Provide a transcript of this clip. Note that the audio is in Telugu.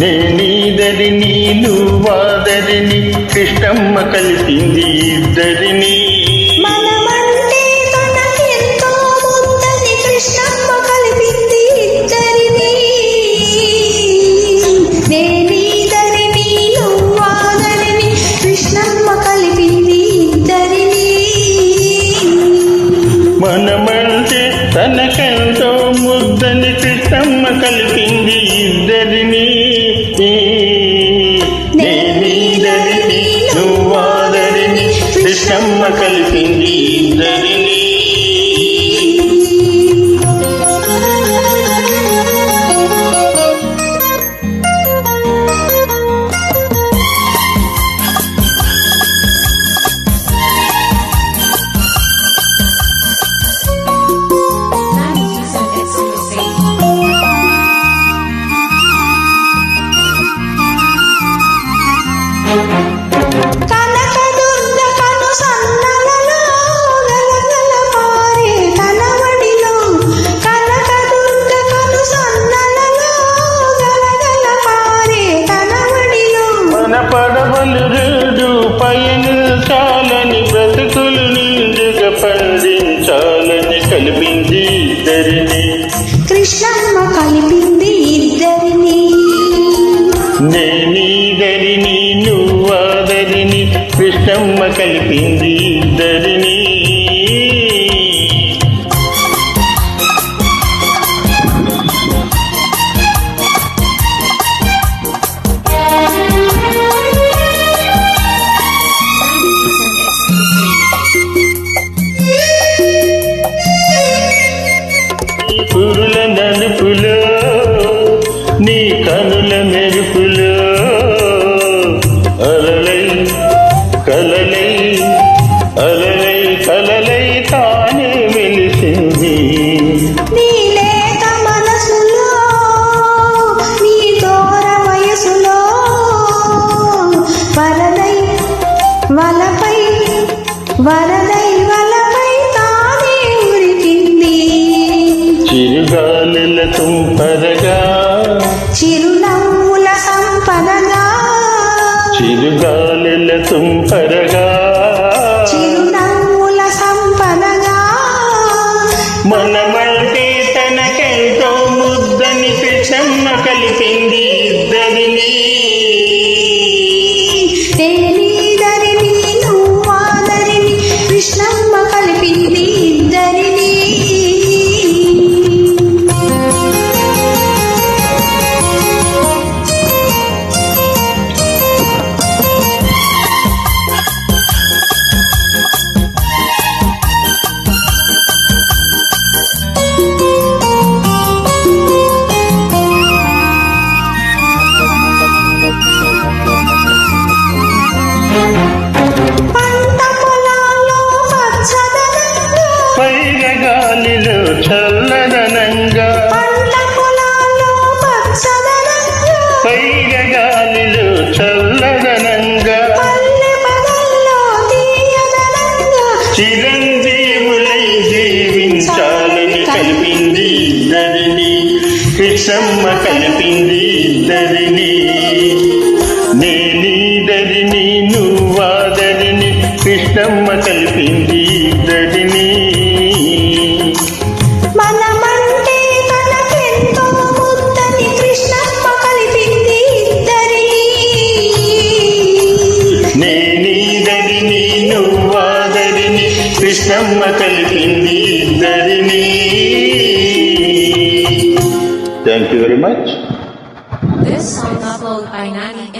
నేనీదరిని నువ్వాదరిని కృష్ణమ్మ కలిసింది ఇద్దరిని కృష్ణమ్మ కలిపింది ఇద్దరిని. నేనీదరిని నువ్వాదరిని. కృష్ణమ్మ కలిపింది ఇద్దరిని. రెండు పయనించాలని బ్రతుకులు నిండుగా పండించాలని కల్పింది ఇద్దరిని. కృష్ణమ్మ కలిపింది ఇద్దరిని. నేనీదరిని నువ్వాదరిని కృష్ణమ్మ కలిపింది ఇద్దరిని. చిరుగాలుల తుంపరగా. చిరునవ్వుల సంపదగా. మనమంటే తనకెంతో ముద్దని కృష్ణమ్మ కలిపింది ఇద్దరిని. చిరంజీవులై జీవించాలని కలిపింది ఇద్దరిని కృష్ణమ్మ కలిపింది ఇద్దరిని Thank you very much. This song uploaded by Nani